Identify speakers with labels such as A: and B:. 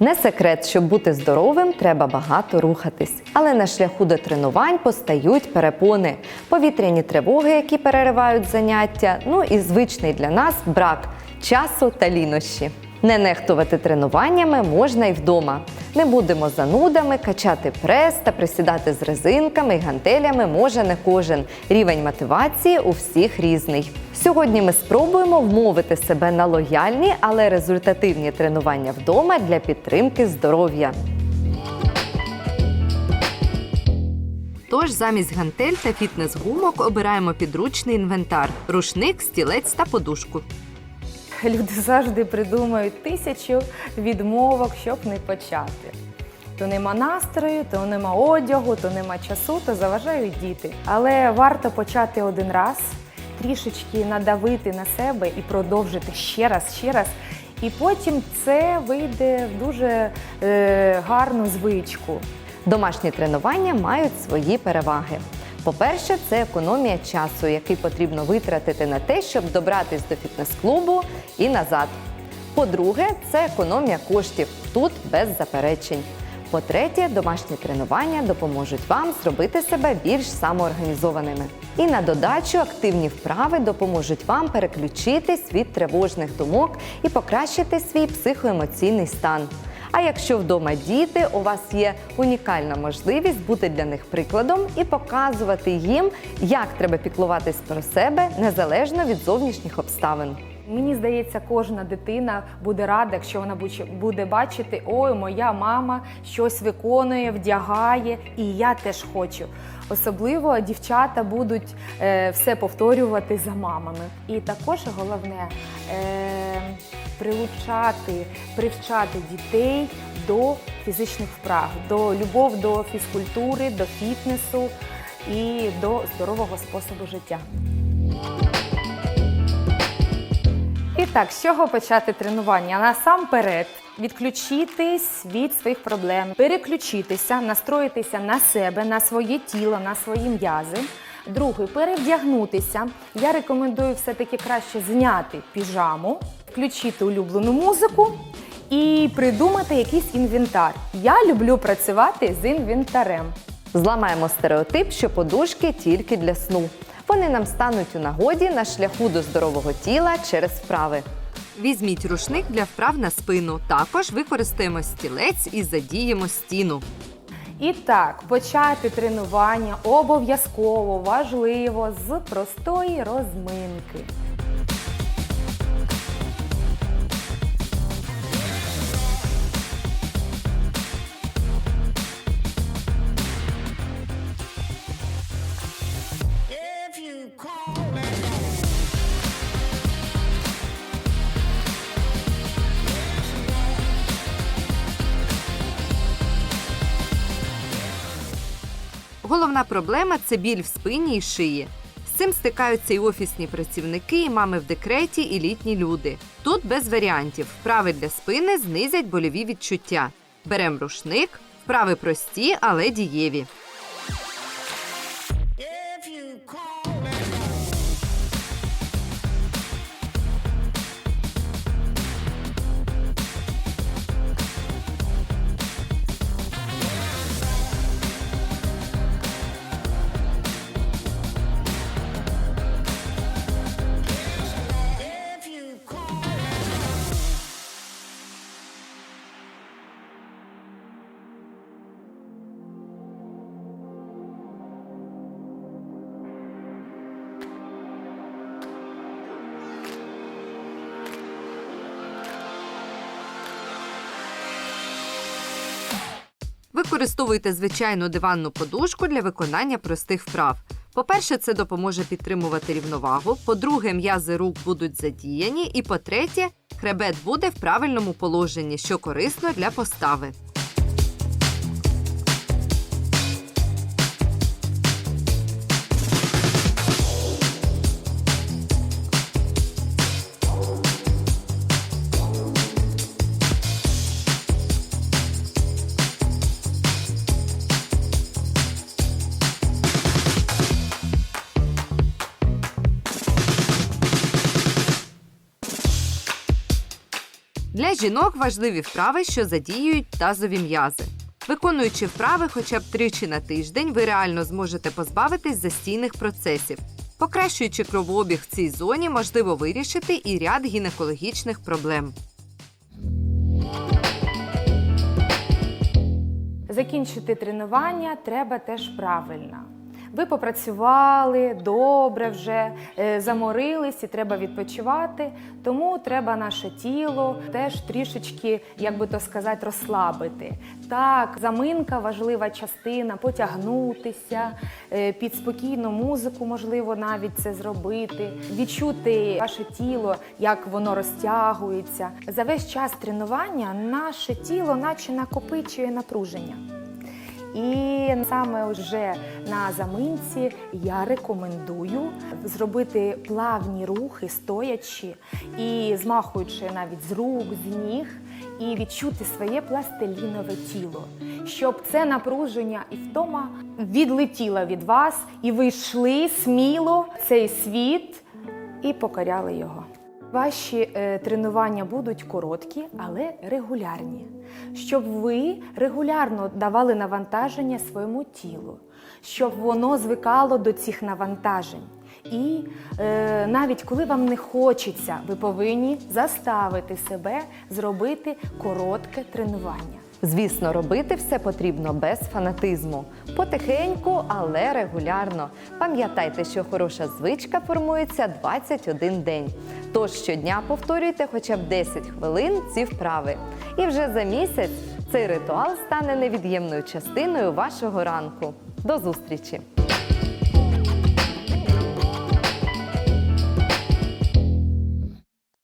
A: Не секрет, щоб бути здоровим, треба багато рухатись. Але на шляху до тренувань постають перепони, повітряні тривоги, які переривають заняття. Ну і звичний для нас брак часу та лінощі. Не нехтувати тренуваннями можна і вдома. Не будемо занудами качати прес та присідати з резинками і гантелями може не кожен. Рівень мотивації у всіх різний. Сьогодні ми спробуємо вмовити себе на лояльні, але результативні тренування вдома для підтримки здоров'я. Тож замість гантель та фітнес-гумок обираємо підручний інвентар: рушник, стілець та подушку.
B: Люди завжди придумають тисячу відмовок, щоб не почати. То нема настрою, то нема одягу, то нема часу, то заважають діти. Але варто почати один раз, трішечки надавити на себе і продовжити ще раз, ще раз. І потім це вийде в дуже е, гарну звичку.
A: Домашні тренування мають свої переваги. По-перше, це економія часу, який потрібно витратити на те, щоб добратись до фітнес-клубу і назад. По-друге, це економія коштів. Тут без заперечень. По-третє, домашні тренування допоможуть вам зробити себе більш самоорганізованими. І на додачу активні вправи допоможуть вам переключитись від тривожних думок і покращити свій психоемоційний стан. А якщо вдома діти, у вас є унікальна можливість бути для них прикладом і показувати їм, як треба піклуватись про себе незалежно від зовнішніх обставин.
B: Мені здається, кожна дитина буде рада, якщо вона буде бачити, ой, моя мама щось виконує, вдягає, і я теж хочу. Особливо дівчата будуть е, все повторювати за мамами. І також головне е, прилучати, привчати дітей до фізичних вправ, до любов до фізкультури, до фітнесу і до здорового способу життя. І так, з чого почати тренування? Насамперед відключитись від своїх проблем, переключитися, настроїтися на себе, на своє тіло, на свої м'язи. Друге, перевдягнутися. Я рекомендую все-таки краще зняти піжаму, включити улюблену музику і придумати якийсь інвентар. Я люблю працювати з інвентарем.
A: Зламаємо стереотип, що подушки тільки для сну. Вони нам стануть у нагоді на шляху до здорового тіла через вправи. Візьміть рушник для вправ на спину. Також використаємо стілець і задіємо стіну.
B: І так, почати тренування обов'язково важливо з простої розминки.
A: Головна проблема це біль в спині і шиї. З цим стикаються і офісні працівники, і мами в декреті, і літні люди. Тут без варіантів. Вправи для спини знизять больові відчуття. Берем рушник, вправи прості, але дієві. Використовуйте звичайну диванну подушку для виконання простих вправ. По-перше, це допоможе підтримувати рівновагу. По-друге, м'язи рук будуть задіяні. І по-третє, хребет буде в правильному положенні, що корисно для постави. Для жінок важливі вправи, що задіюють тазові м'язи. Виконуючи вправи хоча б тричі на тиждень, ви реально зможете позбавитись застійних процесів. Покращуючи кровообіг в цій зоні, можливо вирішити і ряд гінекологічних проблем.
B: Закінчити тренування треба теж правильно. Ви попрацювали добре вже, е, заморились і треба відпочивати. Тому треба наше тіло теж трішечки, як би то сказати, розслабити. Так, заминка важлива частина, потягнутися е, під спокійну музику, можливо, навіть це зробити, відчути ваше тіло, як воно розтягується. За весь час тренування наше тіло, наче накопичує напруження. І саме вже на заминці я рекомендую зробити плавні рухи, стоячи і змахуючи навіть з рук, з ніг, і відчути своє пластилінове тіло, щоб це напруження і втома відлетіло від вас, і ви йшли сміло в цей світ і покоряли його. Ваші е, тренування будуть короткі, але регулярні, щоб ви регулярно давали навантаження своєму тілу, щоб воно звикало до цих навантажень. І е, навіть коли вам не хочеться, ви повинні заставити себе зробити коротке тренування.
A: Звісно, робити все потрібно без фанатизму. Потихеньку, але регулярно. Пам'ятайте, що хороша звичка формується 21 день. Тож щодня повторюйте хоча б 10 хвилин ці вправи. І вже за місяць цей ритуал стане невід'ємною частиною вашого ранку. До зустрічі!